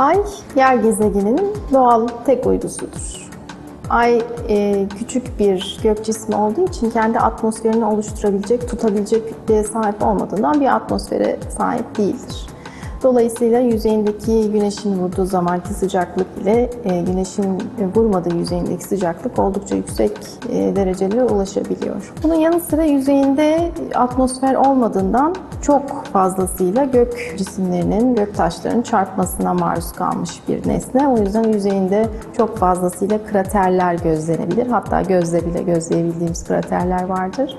Ay, yer gezegeninin doğal tek uydusudur. Ay e, küçük bir gök cismi olduğu için kendi atmosferini oluşturabilecek, tutabilecek kütleye sahip olmadığından bir atmosfere sahip değildir. Dolayısıyla yüzeyindeki güneşin vurduğu zamanki sıcaklık ile e, güneşin vurmadığı yüzeyindeki sıcaklık oldukça yüksek e, derecelere ulaşabiliyor. Bunun yanı sıra yüzeyinde atmosfer olmadığından çok fazlasıyla gök cisimlerinin, gök taşlarının çarpmasına maruz kalmış bir nesne. O yüzden yüzeyinde çok fazlasıyla kraterler gözlenebilir. Hatta gözle bile gözleyebildiğimiz kraterler vardır.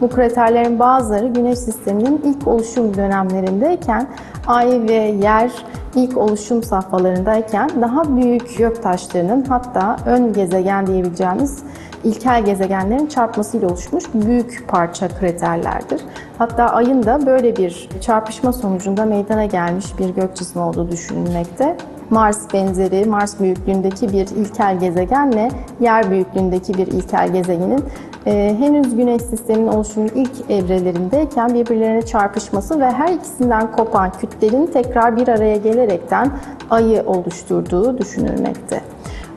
Bu kraterlerin bazıları Güneş sisteminin ilk oluşum dönemlerindeyken Ay ve Yer ilk oluşum safhalarındayken daha büyük gök taşlarının hatta ön gezegen diyebileceğimiz ilkel gezegenlerin çarpmasıyla oluşmuş büyük parça kraterlerdir. Hatta Ay'ın da böyle bir çarpışma sonucunda meydana gelmiş bir gök cismi olduğu düşünülmekte. Mars benzeri, Mars büyüklüğündeki bir ilkel gezegenle yer büyüklüğündeki bir ilkel gezegenin e, henüz Güneş sisteminin oluşumunun ilk evrelerindeyken birbirlerine çarpışması ve her ikisinden kopan kütlenin tekrar bir araya gelerekten Ay'ı oluşturduğu düşünülmekte.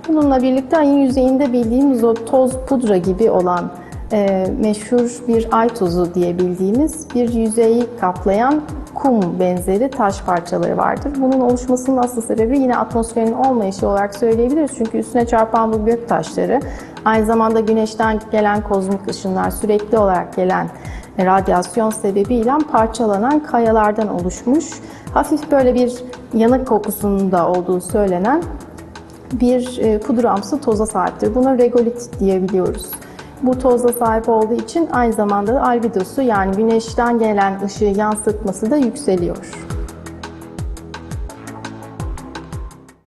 Bununla birlikte ayın yüzeyinde bildiğimiz o toz pudra gibi olan e, meşhur bir ay tozu diye bildiğimiz bir yüzeyi kaplayan kum benzeri taş parçaları vardır. Bunun oluşmasının asıl sebebi yine atmosferin olmayışı olarak söyleyebiliriz. Çünkü üstüne çarpan bu gök taşları aynı zamanda güneşten gelen kozmik ışınlar sürekli olarak gelen radyasyon sebebiyle parçalanan kayalardan oluşmuş. Hafif böyle bir yanık kokusunda olduğu söylenen bir e, pudramsı toza sahiptir. Buna regolit diyebiliyoruz. Bu toza sahip olduğu için aynı zamanda albedosu yani güneşten gelen ışığı yansıtması da yükseliyor.